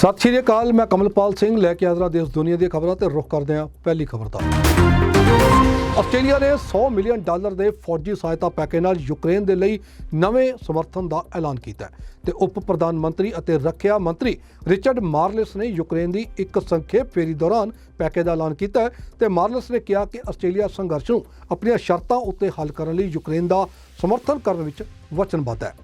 ਸਤਿ ਸ਼੍ਰੀ ਅਕਾਲ, ਮੈਂ ਕਮਲਪਾਲ ਸਿੰਘ, ਲੈ ਕੇ ਆਦਰਾ ਦੇਸ਼ ਦੁਨੀਆ ਦੀਆਂ ਖਬਰਾਂ ਤੇ ਰੁਖ ਕਰਦੇ ਹਾਂ ਪਹਿਲੀ ਖਬਰ ਦਾ। ਆਸਟ੍ਰੇਲੀਆ ਨੇ 100 ਮਿਲੀਅਨ ਡਾਲਰ ਦੇ ਫੌਜੀ ਸਹਾਇਤਾ ਪੈਕੇਜ ਨਾਲ ਯੂਕਰੇਨ ਦੇ ਲਈ ਨਵੇਂ ਸਮਰਥਨ ਦਾ ਐਲਾਨ ਕੀਤਾ ਹੈ ਤੇ ਉਪ ਪ੍ਰਧਾਨ ਮੰਤਰੀ ਅਤੇ ਰੱਖਿਆ ਮੰਤਰੀ ਰਿਚਰਡ ਮਾਰਲਿਸ ਨੇ ਯੂਕਰੇਨ ਦੀ ਇੱਕ ਸੰਖੇਪ ਫੇਰੀ ਦੌਰਾਨ ਪੈਕੇਜ ਦਾ ਐਲਾਨ ਕੀਤਾ ਹੈ ਤੇ ਮਾਰਲਿਸ ਨੇ ਕਿਹਾ ਕਿ ਆਸਟ੍ਰੇਲੀਆ ਸੰਘਰਸ਼ ਨੂੰ ਆਪਣੀਆਂ ਸ਼ਰਤਾਂ ਉੱਤੇ ਹੱਲ ਕਰਨ ਲਈ ਯੂਕਰੇਨ ਦਾ ਸਮਰਥਨ ਕਰਨ ਵਿੱਚ ਵਚਨਬੱਧ ਹੈ।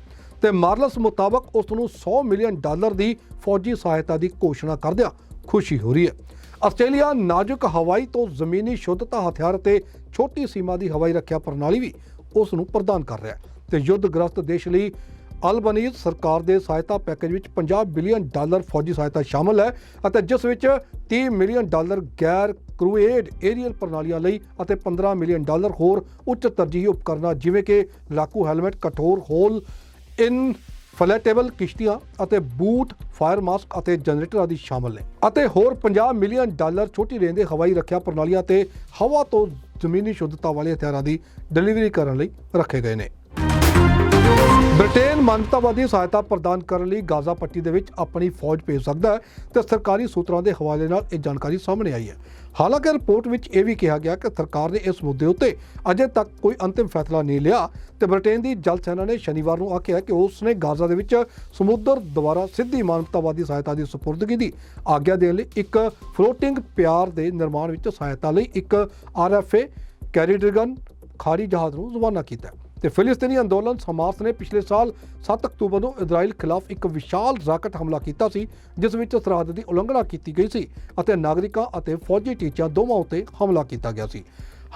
ਤੇ ਮਾਰਲਸ ਮੁਤਾਬਕ ਉਸ ਨੂੰ 100 ਮਿਲੀਅਨ ਡਾਲਰ ਦੀ ਫੌਜੀ ਸਹਾਇਤਾ ਦੀ ਘੋਸ਼ਣਾ ਕਰਦਿਆਂ ਖੁਸ਼ੀ ਹੋ ਰਹੀ ਹੈ। ਆਸਟ੍ਰੇਲੀਆ ਨਾਜ਼ੁਕ ਹਵਾਈ ਤੋਂ ਜ਼ਮੀਨੀ ਸ਼ੁੱਧਤਾ ਹਥਿਆਰ ਤੇ ਛੋਟੀ ਸੀਮਾ ਦੀ ਹਵਾਈ ਰੱਖਿਆ ਪ੍ਰਣਾਲੀ ਵੀ ਉਸ ਨੂੰ ਪ੍ਰਦਾਨ ਕਰ ਰਿਹਾ ਹੈ ਤੇ ਯੁੱਧਗ੍ਰਸਤ ਦੇਸ਼ ਲਈ ਅਲਬਨੀਜ਼ ਸਰਕਾਰ ਦੇ ਸਹਾਇਤਾ ਪੈਕੇਜ ਵਿੱਚ 50 ਬਿਲੀਅਨ ਡਾਲਰ ਫੌਜੀ ਸਹਾਇਤਾ ਸ਼ਾਮਲ ਹੈ ਅਤੇ ਜਿਸ ਵਿੱਚ 30 ਮਿਲੀਅਨ ਡਾਲਰ ਗੈਰ ਕਰੂਏਡ ਏਰੀਅਲ ਪ੍ਰਣਾਲੀਆਂ ਲਈ ਅਤੇ 15 ਮਿਲੀਅਨ ਡਾਲਰ ਹੋਰ ਉੱਚ ਤਰਜੀਹੀ ਉਪਕਰਨਾਂ ਜਿਵੇਂ ਕਿ ਲਾਕੂ ਹੈਲਮਟ, ਕਠੋਰ ਹੋਲ ਇਨ ਫਲੈਟੇਬਲ ਕਿਸ਼ਤੀਆਂ ਅਤੇ ਬੂਟ, ਫਾਇਰ ਮਾਸਕ ਅਤੇ ਜਨਰੇਟਰ ਆਦਿ ਸ਼ਾਮਲ ਨੇ। ਅਤੇ ਹੋਰ 50 ਮਿਲੀਅਨ ਡਾਲਰ ਛੋਟੀ ਰੇਂਜ ਦੇ ਹਵਾਈ ਰੱਖਿਆ ਪ੍ਰਣਾਲੀਆਂ ਤੇ ਹਵਾ ਤੋਂ ਜ਼ਮੀਨੀ ਸ਼ੁੱਧਤਾ ਵਾਲੇ ਹਥਿਆਰਾਂ ਦੀ ਡਿਲੀਵਰੀ ਕਰਨ ਲਈ ਰੱਖੇ ਗਏ ਨੇ। ਬ੍ਰਿਟੇਨ ਮਾਨਵਤਾਵਾਦੀ ਸਹਾਇਤਾ ਪ੍ਰਦਾਨ ਕਰਨ ਲਈ ਗਾਜ਼ਾ ਪੱਟੀ ਦੇ ਵਿੱਚ ਆਪਣੀ ਫੌਜ ਭੇਜ ਸਕਦਾ ਹੈ ਤੇ ਸਰਕਾਰੀ ਸੂਤਰਾਂ ਦੇ ਹਵਾਲੇ ਨਾਲ ਇਹ ਜਾਣਕਾਰੀ ਸਾਹਮਣੇ ਆਈ ਹੈ। ਹਾਲਾਂਕਿ ਰਿਪੋਰਟ ਵਿੱਚ ਇਹ ਵੀ ਕਿਹਾ ਗਿਆ ਕਿ ਸਰਕਾਰ ਨੇ ਇਸ ਮੁੱਦੇ ਉੱਤੇ ਅਜੇ ਤੱਕ ਕੋਈ ਅੰਤਿਮ ਫੈਸਲਾ ਨਹੀਂ ਲਿਆ ਤੇ ਬ੍ਰਿਟੇਨ ਦੀ ਜਲ ਸੈਨਾ ਨੇ ਸ਼ਨੀਵਾਰ ਨੂੰ ਆਖਿਆ ਕਿ ਉਸ ਨੇ ਗਾਜ਼ਾ ਦੇ ਵਿੱਚ ਸਮੁੰਦਰ ਦੁਆਰਾ ਸਿੱਧੀ ਮਾਨਵਤਾਵਾਦੀ ਸਹਾਇਤਾ ਦੀ ਸਪੁਰਦਗੀ ਦੀ ਆਗਿਆ ਦੇਣ ਲਈ ਇੱਕ ਫਲੋਟਿੰਗ ਪਿਆਰ ਦੇ ਨਿਰਮਾਣ ਵਿੱਚ ਸਹਾਇਤਾ ਲਈ ਇੱਕ ਆਰਐਫਏ ਕੈਰੀਡਰਗਨ ਖਾਰੀ ਜਹਾਜ਼ ਨੂੰ ਰਵਾਨਾ ਕੀਤਾ ਹੈ। ਤੇ ਫਿਲਿਸਤੀਨੀ ਅੰਦੋਲਨ ਹਮਾਸ ਨੇ ਪਿਛਲੇ ਸਾਲ 7 ਅਕਤੂਬਰ ਨੂੰ ਇਜ਼ਰਾਈਲ ਖਿਲਾਫ ਇੱਕ ਵਿਸ਼ਾਲ ਰਾਕਟ ਹਮਲਾ ਕੀਤਾ ਸੀ, ਜਿਸ ਵਿੱਚ ਸਰਹੱਦ ਦੀ ਉਲੰਘਣਾ ਕੀਤੀ ਗਈ ਸੀ ਅਤੇ ਨਾਗਰਿਕਾਂ ਅਤੇ ਫੌਜੀ ਟੀਚਿਆਂ ਦੋਵਾਂ ਉੱਤੇ ਹਮਲਾ ਕੀਤਾ ਗਿਆ ਸੀ।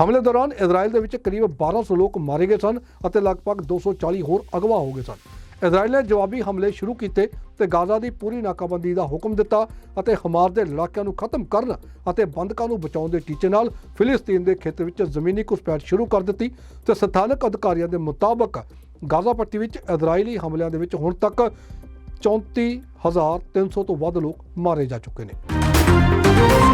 ਹਮਲੇ ਦੌਰਾਨ ਇਜ਼ਰਾਈਲ ਦੇ ਵਿੱਚ ਕਰੀਬ 1200 ਲੋਕ ਮਾਰੇ ਗਏ ਸਨ ਅਤੇ ਲਗਭਗ 240 ਹੋਰ ਅਗਵਾ ਹੋ ਗਏ ਸਨ। ਇਜ਼ਰਾਈਲ ਨੇ ਜਵਾਬੀ ਹਮਲੇ ਸ਼ੁਰੂ ਕੀਤੇ ਤੇ ਗਾਜ਼ਾ ਦੀ ਪੂਰੀ ਨਾਕਾਬੰਦੀ ਦਾ ਹੁਕਮ ਦਿੱਤਾ ਅਤੇ ਹਮਾਸ ਦੇ ਇਲਾਕਿਆਂ ਨੂੰ ਖਤਮ ਕਰਨ ਅਤੇ ਬੰਦਕਾਂ ਨੂੰ ਬਚਾਉਣ ਦੇ ਟੀਚੇ ਨਾਲ ਫਿਲਿਸਤੀਨ ਦੇ ਖੇਤਰ ਵਿੱਚ ਜ਼ਮੀਨੀ ਘੁਸਪੈਠ ਸ਼ੁਰੂ ਕਰ ਦਿੱਤੀ ਤੇ ਸਥਾਨਕ ਅਧਿਕਾਰੀਆਂ ਦੇ ਮੁਤਾਬਕ ਗਾਜ਼ਾ ਪੱਟੀ ਵਿੱਚ ਇਜ਼ਰਾਈਲੀ ਹਮਲਿਆਂ ਦੇ ਵਿੱਚ ਹੁਣ ਤੱਕ 34300 ਤੋਂ ਵੱਧ ਲੋਕ ਮਾਰੇ ਜਾ ਚੁੱਕੇ ਨੇ।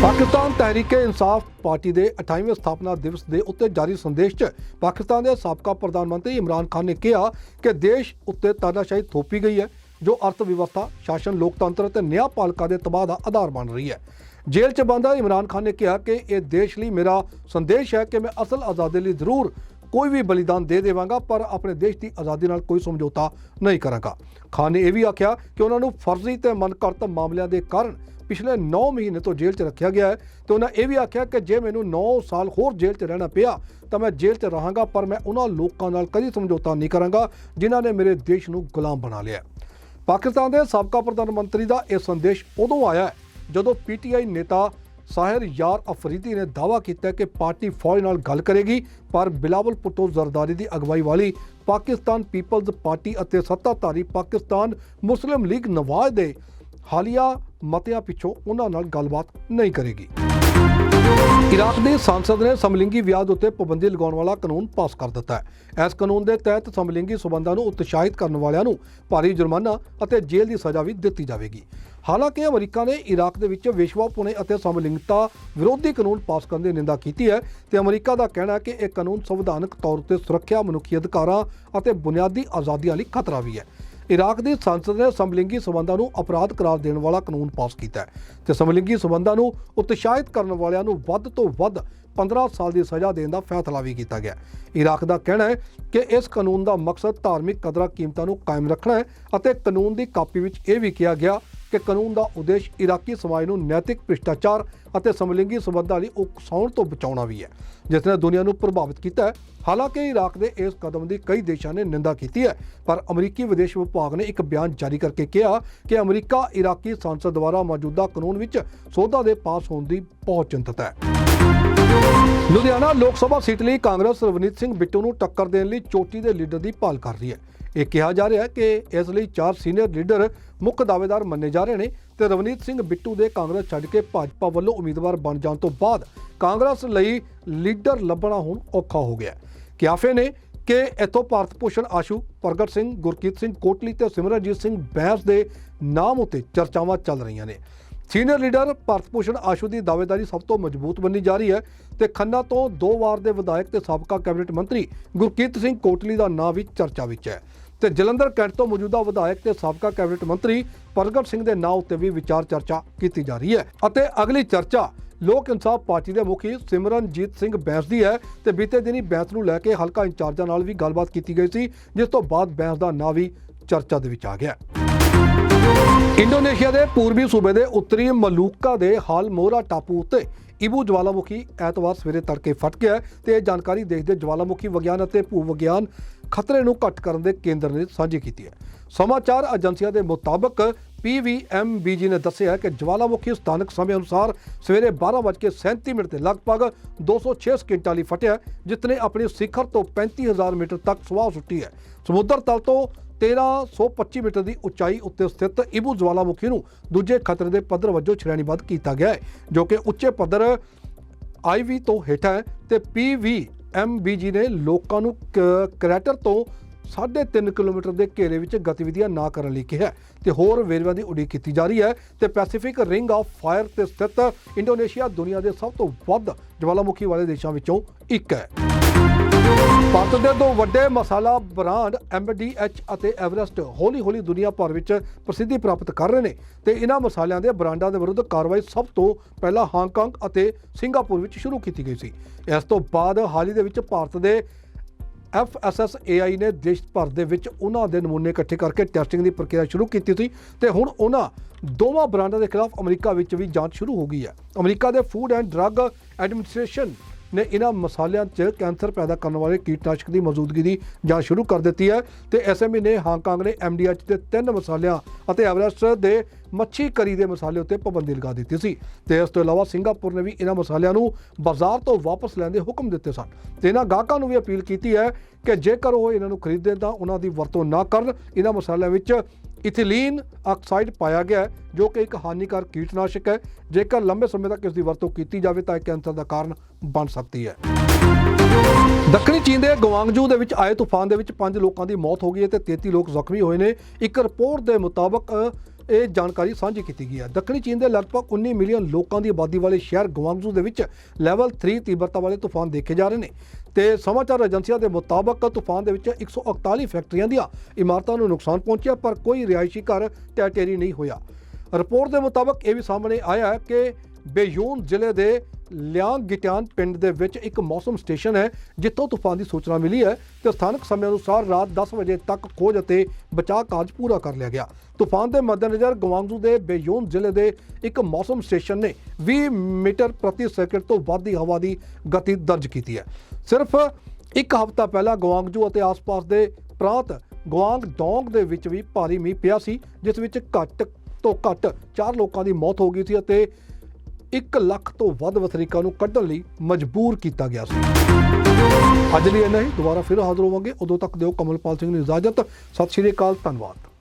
ਪਾਕਿਸਤਾਨ ਤਹਿਰੀਕੇ ਇਨਸਾਫ ਪਾਰਟੀ ਦੇ 28ਵੇਂ ਸਥਾਪਨਾ ਦਿਵਸ ਦੇ ਉੱਤੇ ਜਾਰੀ ਸੰਦੇਸ਼ 'ਚ ਪਾਕਿਸਤਾਨ ਦੇ ਸਾਬਕਾ ਪ੍ਰਧਾਨ ਮੰਤਰੀ ਇਮਰਾਨ ਖਾਨ ਨੇ ਕਿਹਾ ਕਿ ਦੇਸ਼ ਉੱਤੇ ਤਾਨਾਸ਼ਾਹੀ ਥੋਪੀ ਗਈ ਹੈ, ਜੋ ਅਰਥ ਵਿਵਸਥਾ, ਸ਼ਾਸਨ, ਲੋਕਤੰਤਰ ਅਤੇ ਨਿਆਂਪਾਲਿਕਾ ਦੇ ਤਬਾਹ ਦਾ ਆਧਾਰ ਬਣ ਰਹੀ ਹੈ। ਜੇਲ੍ਹ 'ਚ ਬੰਦ ਇਮਰਾਨ ਖਾਨ ਨੇ ਕਿਹਾ ਕਿ ਇਹ ਦੇਸ਼ ਲਈ ਮੇਰਾ ਸੰਦੇਸ਼ ਹੈ ਕਿ ਮੈਂ ਅਸਲ ਆਜ਼ਾਦੀ ਲਈ ਜ਼ਰੂਰ ਕੋਈ ਵੀ ਬਲੀਦਾਨ ਦੇ ਦੇਵਾਂਗਾ, ਪਰ ਆਪਣੇ ਦੇਸ਼ ਦੀ ਆਜ਼ਾਦੀ ਨਾਲ ਕੋਈ ਸਮਝੌਤਾ ਨਹੀਂ ਕਰਾਂਗਾ। ਖਾਨ ਨੇ ਇਹ ਵੀ ਆਖਿਆ ਕਿ ਉਹਨਾਂ ਨੂੰ ਫਰਜ਼ੀ ਤੇ ਮਨਕਰਤ ਮਾਮਲਿਆਂ ਦੇ ਕਾਰਨ ਪਿਛਲੇ 9 ਮਹੀਨੇ ਤੋਂ ਜੇਲ੍ਹ 'ਚ ਰੱਖਿਆ ਗਿਆ ਹੈ ਤੇ ਉਹਨਾਂ ਇਹ ਵੀ ਆਖਿਆ ਕਿ ਜੇ ਮੈਨੂੰ 9 ਸਾਲ ਹੋਰ ਜੇਲ੍ਹ 'ਚ ਰਹਿਣਾ ਪਿਆ, ਤਾਂ ਮੈਂ ਜੇਲ੍ਹ 'ਚ ਰਹਾਂਗਾ, ਪਰ ਮੈਂ ਉਹਨਾਂ ਲੋਕਾਂ ਨਾਲ ਕਦੀ ਸਮਝੌਤਾ ਨਹੀਂ ਕਰਾਂਗਾ ਜਿਨ੍ਹਾਂ ਨੇ ਮੇਰੇ ਦੇਸ਼ ਨੂੰ ਗੁਲਾਮ ਬਣਾ ਲਿਆ ਪਾਕਿਸਤਾਨ ਦੇ ਸਾਬਕਾ ਪ੍ਰਧਾਨ ਮੰਤਰੀ ਦਾ ਇਹ ਸੰਦੇਸ਼ ਉਦੋਂ ਆਇਆ ਹੈ ਜਦੋਂ ਪੀਟੀਆਈ ਨੇਤਾ ਸਾਹਿਰ ਯਾਰ ਅਫਰੀਦੀ ਨੇ ਦਾਅਵਾ ਕੀਤਾ ਕਿ ਪਾਰਟੀ ਫੌਜ ਨਾਲ ਗੱਲ ਕਰੇਗੀ, ਪਰ ਬਿਲਾਵਲ ਭੁੱਟੋ ਜ਼ਰਦਾਰੀ ਦੀ ਅਗਵਾਈ ਵਾਲੀ ਪਾਕਿਸਤਾਨ ਪੀਪਲਜ਼ ਪਾਰਟੀ ਅਤੇ ਸੱਤਾਧਾਰੀ ਪਾਕਿਸਤਾਨ ਮੁਸਲਿਮ ਲੀਗ ਨਵਾਜ਼ ਦੇ ਹਾਲੀਆ ਮਤਿਆਂ ਪਿੱਛੋਂ ਉਹਨਾਂ ਨਾਲ ਗੱਲਬਾਤ ਨਹੀਂ ਕਰੇਗੀ। ਇਰਾਕ ਦੇ ਸੰਸਦ ਨੇ ਸਮਲਿੰਗੀ ਵਿਆਹ ਦੇ ਉੱਤੇ ਪਾਬੰਦੀ ਲਗਾਉਣ ਵਾਲਾ ਕਾਨੂੰਨ ਪਾਸ ਕਰ ਦਿੱਤਾ ਹੈ। ਇਸ ਕਾਨੂੰਨ ਦੇ ਤਹਿਤ ਸਮਲਿੰਗੀ ਸਬੰਧਾਂ ਨੂੰ ਉਤਸ਼ਾਹਿਤ ਕਰਨ ਵਾਲਿਆਂ ਨੂੰ ਭਾਰੀ ਜੁਰਮਾਨਾ ਅਤੇ ਜੇਲ੍ਹ ਦੀ ਸਜ਼ਾ ਵੀ ਦਿੱਤੀ ਜਾਵੇਗੀ। ਹਾਲਾਂਕਿ ਅਮਰੀਕਾ ਨੇ ਇਰਾਕ ਦੇ ਵਿੱਚ ਵਿਸ਼ਵਾਪੁਣੇ ਅਤੇ ਸਮਲਿੰਗਤਾ ਵਿਰੋਧੀ ਕਾਨੂੰਨ ਪਾਸ ਕਰਨ ਦੀ ਨਿੰਦਾ ਕੀਤੀ ਹੈ ਤੇ ਅਮਰੀਕਾ ਦਾ ਕਹਿਣਾ ਹੈ ਕਿ ਇਹ ਕਾਨੂੰਨ ਸੰਵਿਧਾਨਕ ਤੌਰ ਤੇ ਸੁਰੱਖਿਆ ਮਨੁੱਖੀ ਅਧਿਕਾਰਾਂ ਅਤੇ ਬੁਨਿਆਦੀ ਆਜ਼ਾਦੀਆਂ ਲਈ ਖਤਰਾ ਵੀ ਹੈ। ਇਰਾਕ ਦੀ ਸੰਸਦ ਨੇ ਸਮਲਿੰਗੀ ਸਬੰਧਾਂ ਨੂੰ ਅਪਰਾਧ ਕਰਾਰ ਦੇਣ ਵਾਲਾ ਕਾਨੂੰਨ ਪਾਸ ਕੀਤਾ ਹੈ ਤੇ ਸਮਲਿੰਗੀ ਸਬੰਧਾਂ ਨੂੰ ਉਤਸ਼ਾਹਿਤ ਕਰਨ ਵਾਲਿਆਂ ਨੂੰ ਵੱਧ ਤੋਂ ਵੱਧ 15 ਸਾਲ ਦੀ ਸਜ਼ਾ ਦੇਣ ਦਾ ਫੈਸਲਾ ਵੀ ਕੀਤਾ ਗਿਆ ਇਰਾਕ ਦਾ ਕਹਿਣਾ ਹੈ ਕਿ ਇਸ ਕਾਨੂੰਨ ਦਾ ਮਕਸਦ ਧਾਰਮਿਕ ਕਦਰਾਂ ਕੀਮਤਾਂ ਨੂੰ ਕਾਇਮ ਰੱਖਣਾ ਹੈ ਅਤੇ ਕਾਨੂੰਨ ਦੀ ਕਾਪੀ ਵਿੱਚ ਇਹ ਵੀ ਕਿਹਾ ਗਿਆ ਕਿ ਕਾਨੂੰਨ ਦਾ ਉਦੇਸ਼ ਇਰਾਕੀ ਸਮਾਜ ਨੂੰ ਨੈਤਿਕ ਭ੍ਰਿਸ਼ਟਾਚਾਰ ਅਤੇ ਸਮਲਿੰਗੀ ਸਬੰਧਾਂ ਲਈ ਉਕਸਾਉਣ ਤੋਂ ਬਚਾਉਣਾ ਵੀ ਹੈ, ਜਿਸ ਨੇ ਦੁਨੀਆ ਨੂੰ ਪ੍ਰਭਾਵਿਤ ਕੀਤਾ ਹੈ। ਹਾਲਾਂਕਿ ਇਰਾਕ ਦੇ ਇਸ ਕਦਮ ਦੀ ਕਈ ਦੇਸ਼ਾਂ ਨੇ ਨਿੰਦਾ ਕੀਤੀ ਹੈ, ਪਰ ਅਮਰੀਕੀ ਵਿਦੇਸ਼ ਵਿਭਾਗ ਨੇ ਇੱਕ ਬਿਆਨ ਜਾਰੀ ਕਰਕੇ ਕਿਹਾ ਕਿ ਅਮਰੀਕਾ ਇਰਾਕੀ ਸੰਸਦ ਦੁਆਰਾ ਮੌਜੂਦਾ ਕਾਨੂੰਨ ਵਿੱਚ ਸੋਧਾਂ ਦੇ ਪਾਸ ਹੋਣ ਦੀ ਬਹੁਤ ਚਿੰਤਤ ਹੈ। ਲੁਧਿਆਣਾ ਲੋਕ ਸਭਾ ਸੀਟ ਲਈ ਕਾਂਗਰਸ ਰਵਨੀਤ ਸਿੰਘ ਬਿੱਟੂ ਨੂੰ ਟੱਕਰ ਦੇਣ ਲਈ ਚੋਟੀ ਦੇ ਲੀਡਰ ਦੀ ਭਾਲ ਕਰ ਰਹੀ ਹੈ। ਇਹ ਕਿਹਾ ਜਾ ਰਿਹਾ ਹੈ ਕਿ ਇਸ ਲਈ ਚਾਰ ਸੀਨੀਅਰ ਲੀਡਰ ਮੁੱਖ ਦਾਅਵੇਦਾਰ ਮੰਨੇ ਜਾ ਰਹੇ ਨੇ ਤੇ ਰਵਨੀਤ ਸਿੰਘ ਬਿੱਟੂ ਦੇ ਕਾਂਗਰਸ ਛੱਡ ਕੇ ਭਾਜਪਾ ਵੱਲੋਂ ਉਮੀਦਵਾਰ ਬਣ ਜਾਣ ਤੋਂ ਬਾਅਦ ਕਾਂਗਰਸ ਲਈ ਲੀਡਰ ਲੱਭਣਾ ਹੁਣ ਔਖਾ ਹੋ ਗਿਆ ਹੈ। ਕਿਆਫੇ ਨੇ ਕਿ ਇਥੋਂ ਭਾਰਤ ਭੂਸ਼ਣ ਆਸ਼ੂ, ਪ੍ਰਗਟ ਸਿੰਘ, ਗੁਰਕੀਤ ਸਿੰਘ ਕੋਟਲੀ ਤੇ ਸਿਮਰਨਜੀਤ ਸਿੰਘ ਬੈਂਸ ਦੇ ਨਾਮ ਉੱਤੇ ਚਰਚਾਵਾਂ ਚੱਲ ਰਹੀਆਂ ਨੇ। ਸੀਨੀਅਰ ਲੀਡਰ ਭਾਰਤ ਭੂਸ਼ਣ ਆਸ਼ੂ ਦੀ ਦਾਅਵੇਦਾਰੀ ਸਭ ਤੋਂ ਮਜ਼ਬੂਤ ਮੰਨੀ ਜਾ ਰਹੀ ਹੈ ਤੇ ਖੰਨਾ ਤੋਂ ਦੋ ਵਾਰ ਦੇ ਵਿਧਾਇਕ ਤੇ ਸਾਬਕਾ ਕੈਬਨਿਟ ਮੰਤਰੀ ਗੁਰਕੀਤ ਸਿੰਘ ਕੋਟਲੀ ਦਾ ਨਾਂ ਵੀ ਚਰਚਾ ਵਿੱਚ ਹੈ। ਤੇ ਜਲੰਧਰ ਕੈਂਟ ਤੋਂ ਮੌਜੂਦਾ ਵਿਧਾਇਕ ਤੇ ਸਾਬਕਾ ਕੈਬਨਿਟ ਮੰਤਰੀ ਪ੍ਰਗਟ ਸਿੰਘ ਦੇ ਨਾਂ ਉੱਤੇ ਵੀ ਵਿਚਾਰ ਚਰਚਾ ਕੀਤੀ ਜਾ ਰਹੀ ਹੈ। ਅਤੇ ਅਗਲੀ ਚਰਚਾ ਲੋਕ ਇਨਸਾਫ ਪਾਰਟੀ ਦੇ ਮੁਖੀ ਸਿਮਰਨਜੀਤ ਸਿੰਘ ਬੈਂਸ ਦੀ ਹੈ ਤੇ ਬੀਤੇ ਦਿਨੀ ਬੈਂਸ ਨੂੰ ਲੈ ਕੇ ਹਲਕਾ ਇੰਚਾਰਜਾਂ ਨਾਲ ਵੀ ਗੱਲਬਾਤ ਕੀਤੀ ਗਈ ਸੀ, ਜਿਸ ਤੋਂ ਬਾਅਦ ਬੈਂਸ ਦਾ ਨਾਂ ਵੀ ਚਰਚਾ ਦੇ ਵਿੱਚ ਆ ਗਿਆ। ਇੰਡੋਨੇਸ਼ੀਆ ਦੇ ਪੂਰਬੀ ਸੂਬੇ ਦੇ ਉੱਤਰੀ ਮਲੂਕਾ ਦੇ ਹਾਲ ਮੋਰਾ ਟਾਪੂ ਉੱਤੇ ਇਬੂ ਜਵਾਲਾਮੁਖੀ ਐਤਵਾਰ ਸਵੇਰੇ ਤੜਕੇ ਫਟ ਗਿਆ ਤੇ ਇਹ ਜਾਣਕਾਰੀ ਦੇਖਦੇ ਜਵਾਲਾਮੁਖੀ ਵਿਗਿਆਨ ਅਤੇ ਭੂ ਵਿਗਿਆਨ ਖਤਰੇ ਨੂੰ ਘੱਟ ਕਰਨ ਦੇ ਕੇਂਦਰ ਨੇ ਸਾਂਝੀ ਕੀਤੀ ਹੈ। ਸਮਾਚਾਰ ਏਜੰਸੀਆਂ ਦੇ ਮੁਤਾਬਕ ਪੀਵੀਐਮਬੀਜੀ ਨੇ ਦੱਸਿਆ ਕਿ ਜਵਾਲਾਮੁਖੀ ਸਥਾਨਕ ਸਮੇਂ ਅਨੁਸਾਰ ਸਵੇਰੇ 12:37 ਮਿੰਟ ਤੇ ਲਗਭਗ 206 ਸਕਿੰਟਾਂ ਲਈ ਫਟਿਆ ਜਿਸਨੇ ਆਪਣੀ ਸਿਖਰ ਤੋਂ 35000 ਮੀਟਰ ਤੱਕ ਸਵਾਹ ਸੁੱਟੀ ਹੈ। ਸਮੁੰਦਰ ਤਲ ਤੋਂ 1325 ਮੀਟਰ ਦੀ ਉਚਾਈ ਉੱਤੇ ਸਥਿਤ ਇਬੂ ਜਵਾਲਾਮੁਖੀ ਨੂੰ ਦੂਜੇ ਖਤਰੇ ਦੇ ਪੱਧਰ ਵਜੋਂ ਸ਼੍ਰੇਣੀਬੱਧ ਕੀਤਾ ਗਿਆ ਹੈ, ਜੋ ਕਿ ਉੱਚੇ ਪੱਧਰ ਆਈਵੀ ਤੋਂ ਹੇਠਾਂ ਹੈ ਤੇ ਪੀਵੀਐਮਬੀਜੀ ਨੇ ਲੋਕਾਂ ਨੂੰ ਕ- ਕਰੈਟਰ ਤੋਂ 3.5 ਕਿਲੋਮੀਟਰ ਦੇ ਘੇਰੇ ਵਿੱਚ ਗਤੀਵਿਧੀਆਂ ਨਾ ਕਰਨ ਲਈ ਕਿਹਾ ਹੈ ਤੇ ਹੋਰ ਵੇਰਵਿਆਂ ਦੀ ਉਡੀਕ ਕੀਤੀ ਜਾ ਰਹੀ ਹੈ ਤੇ ਪੈਸੀਫਿਕ ਰਿੰਗ ਆਫ ਫਾਇਰ ਤੇ ਸਥਿਤ ਇੰਡੋਨੇਸ਼ੀਆ ਦੁਨੀਆ ਦੇ ਸਭ ਤੋਂ ਵੱਧ ਜਵਾਲਾਮੁਖੀ ਵਾਲੇ ਦੇਸ਼ਾਂ ਵਿੱਚੋਂ ਇੱਕ ਹੈ। ਭਾਰਤ ਦੇ ਦੋ ਵੱਡੇ ਮਸਾਲਾ ਬ੍ਰਾਂਡ ਐਮਡੀਐਚ ਅਤੇ ਐਵਰੈਸਟ ਹੌਲੀ-ਹੌਲੀ ਦੁਨੀਆ ਭਰ ਵਿੱਚ ਪ੍ਰਸਿੱਧੀ ਪ੍ਰਾਪਤ ਕਰ ਰਹੇ ਨੇ ਤੇ ਇਹਨਾਂ ਮਸਾਲਿਆਂ ਦੇ ਬ੍ਰਾਂਡਾਂ ਦੇ ਵਿਰੁੱਧ ਕਾਰਵਾਈ ਸਭ ਤੋਂ ਪਹਿਲਾਂ ਹਾਂਗਕਾਂਗ ਅਤੇ ਸਿੰਗਾਪੁਰ ਵਿੱਚ ਸ਼ੁਰੂ ਕੀਤੀ ਗਈ ਸੀ। ਇਸ ਤੋਂ ਬਾਅਦ ਹਾਲ ਹੀ ਦੇ ਵਿੱਚ ਭਾਰਤ ਦੇ FSSAI ਨੇ ਦੇਸ਼ ਭਰ ਦੇ ਵਿੱਚ ਉਹਨਾਂ ਦੇ ਨਮੂਨੇ ਇਕੱਠੇ ਕਰਕੇ ਟੈਸਟਿੰਗ ਦੀ ਪ੍ਰਕਿਰਿਆ ਸ਼ੁਰੂ ਕੀਤੀ ਸੀ ਤੇ ਹੁਣ ਉਹਨਾਂ ਦੋਵਾਂ ਬ੍ਰਾਂਡਾਂ ਦੇ ਖਿਲਾਫ ਅਮਰੀਕਾ ਵਿੱਚ ਵੀ ਜਾਂਚ ਸ਼ੁਰੂ ਹੋ ਗਈ ਹੈ। ਅਮਰੀਕਾ ਦੇ ਫੂਡ ਐਂਡ ਡਰੱਗ ਐਡਮਿਨਿਸਟ੍ਰੇਸ਼ਨ ਨੇ ਇਹਨਾਂ ਮਸਾਲਿਆਂ 'ਚ ਕੈਂਸਰ ਪੈਦਾ ਕਰਨ ਵਾਲੇ ਕੀਟਨਾਸ਼ਕ ਦੀ ਮੌਜੂਦਗੀ ਦੀ ਜਾਂਚ ਸ਼ੁਰੂ ਕਰ ਦਿੱਤੀ ਹੈ ਤੇ ਐਸਐਮਈ ਮਹੀਨੇ ਹਾਂਗਕਾਂਗ ਨੇ ਐਮਡੀਐਚ ਦੇ ਤਿੰਨ ਮਸਾਲਿਆਂ ਅਤੇ ਐਵਰੈਸਟ ਦੇ ਮੱਛੀ ਕਰੀ ਦੇ ਮਸਾਲੇ ਉੱਤੇ ਪਾਬੰਦੀ ਲਗਾ ਦਿੱਤੀ ਸੀ। ਤੇ ਇਸ ਤੋਂ ਇਲਾਵਾ ਸਿੰਗਾਪੁਰ ਨੇ ਵੀ ਇਹਨਾਂ ਮਸਾਲਿਆਂ ਨੂੰ ਬਾਜ਼ਾਰ ਤੋਂ ਵਾਪਸ ਲੈਣ ਦੇ ਹੁਕਮ ਦਿੱਤੇ ਸਨ। ਤੇ ਇਹਨਾਂ ਗਾਹਕਾਂ ਨੂੰ ਵੀ ਅਪੀਲ ਕੀਤੀ ਹੈ ਕਿ ਜੇਕਰ ਉਹ ਇਹਨਾਂ ਨੂੰ ਖਰੀਦਦੇ ਤਾਂ ਉਹਨਾਂ ਦੀ ਵਰਤੋਂ ਨਾ ਕਰਨ, ਇਹਨਾਂ ਮਸਾਲਿਆਂ ਵਿੱਚ ਇਥੀਲੀਨ ਆਕਸਾਈਡ ਪਾਇਆ ਗਿਆ ਹੈ, ਜੋ ਕਿ ਇੱਕ ਹਾਨੀਕਾਰਕ ਕੀਟਨਾਸ਼ਕ ਹੈ। ਜੇਕਰ ਲੰਬੇ ਸਮੇਂ ਤੱਕ ਇਸ ਦੀ ਵਰਤੋਂ ਕੀਤੀ ਜਾਵੇ, ਤਾਂ ਇਹ ਕੈਂਸਰ ਦਾ ਕਾਰਨ ਬਣ ਸਕਦੀ ਹੈ। ਦੱਖਣੀ ਚੀਨ ਦੇ ਗਵਾਂਗਜੂ ਦੇ ਵਿੱਚ ਆਏ ਤੂਫਾਨ ਦੇ ਵਿੱਚ 5 ਲੋਕਾਂ ਦੀ ਮੌਤ ਹੋ ਗਈ ਹੈ ਤੇ 33 ਲੋਕ ਜ਼ਖਮੀ ਹੋਏ ਨੇ। ਇੱਕ ਰਿਪੋਰਟ ਦੇ ਮੁਤਾਬਕ, ਇਹ ਜਾਣਕਾਰੀ ਸਾਂਝੀ ਕੀਤੀ ਗਈ ਹੈ। ਦੱਖਣੀ ਚੀਨ ਦੇ ਲਗਭਗ 19 ਮਿਲੀਅਨ ਲੋਕਾਂ ਦੀ ਆਬਾਦੀ ਵਾਲੇ ਸ਼ਹਿਰ ਗਵਾਂਗਜੂ ਦੇ ਵਿੱਚ ਲੈਵਲ 3 ਤੀਬਰਤਾ ਵਾਲੇ ਤੂਫਾਨ ਦੇਖੇ ਜਾ ਰਹੇ ਨੇ। ਤੇ ਸਮਾਚਾਰ ਏਜੰਸੀਆਂ ਦੇ ਮੁਤਾਬਕ ਤੂਫਾਨ ਦੇ ਵਿੱਚ 141 ਫੈਕਟਰੀਆਂ ਦੀਆਂ ਇਮਾਰਤਾਂ ਨੂੰ ਨੁਕਸਾਨ ਪਹੁੰਚਿਆ, ਪਰ ਕੋਈ ਰਿਹਾਇਸ਼ੀ ਘਰ ਟੈਟੇਰੀ ਨਹੀਂ ਹੋਇਆ। ਰਿਪੋਰਟ ਦੇ ਮੁਤਾਬਕ ਇਹ ਵੀ ਸਾਹਮਣੇ ਆਇਆ ਕਿ ਬੇਯੂਨ ਜ਼ਿਲ੍ਹੇ ਦੇ ਲਿਆਂਗ ਗਿਟਿਆਨ ਪਿੰਡ ਦੇ ਵਿੱਚ ਇੱਕ ਮੌਸਮ ਸਟੇਸ਼ਨ ਹੈ, ਜਿੱਥੋਂ ਤੂਫਾਨ ਦੀ ਸੂਚਨਾ ਮਿਲੀ ਹੈ ਤੇ ਸਥਾਨਕ ਸਮੇਂ ਅਨੁਸਾਰ ਰਾਤ 10 ਵਜੇ ਤੱਕ ਖੋਜ ਅਤੇ ਬਚਾਅ ਕਾਰਜ ਪੂਰਾ ਕਰ ਲਿਆ ਗਿਆ। ਤੂਫਾਨ ਦੇ ਮੱਦੇਨਜ਼ਰ ਗਵਾਂਗਜੂ ਦੇ ਬੇਯੋਨ ਜ਼ਿਲ੍ਹੇ ਦੇ ਇੱਕ ਮੌਸਮ ਸਟੇਸ਼ਨ ਨੇ 20 ਮੀਟਰ ਪ੍ਰਤੀ ਸੈਕਿੰਡ ਤੋਂ ਵੱਧ ਦੀ ਹਵਾ ਦੀ ਗਤੀ ਦਰਜ ਕੀਤੀ ਹੈ। ਸਿਰਫ ਇੱਕ ਹਫ਼ਤਾ ਪਹਿਲਾਂ ਗਵਾਂਗਜੂ ਅਤੇ ਆਸ-ਪਾਸ ਦੇ ਪ੍ਰਾਂਤ ਗਵਾਂਗ ਡੋਂਗ ਦੇ ਵਿੱਚ ਵੀ ਭਾਰੀ ਮੀਂਹ ਪਿਆ ਸੀ, ਜਿਸ ਵਿੱਚ ਘੱਟ ਤੋਂ ਘੱਟ 4 ਲੋਕਾਂ ਦੀ ਮੌਤ ਹੋ ਗਈ ਸੀ ਅਤੇ 1 ਲੱਖ ਤੋਂ ਵੱਧ ਵਸਨੀਕਾਂ ਨੂੰ ਕੱਢਣ ਲਈ ਮਜਬੂਰ ਕੀਤਾ ਗਿਆ ਸੀ। ਅੱਜ ਲਈ ਇੰਨਾ ਹੀ। ਦੁਬਾਰਾ ਫਿਰ ਹਾਜ਼ਰ ਹੋਵਾਂਗੇ। ਉਦੋਂ ਤੱਕ ਦਿਓ ਕਮਲਪਾਲ ਸਿੰਘ ਨੂੰ ਇਜਾਜ਼ਤ। ਸਤਿ ਸ਼੍ਰੀ ਅਕਾਲ। ਧੰਨਵਾਦ।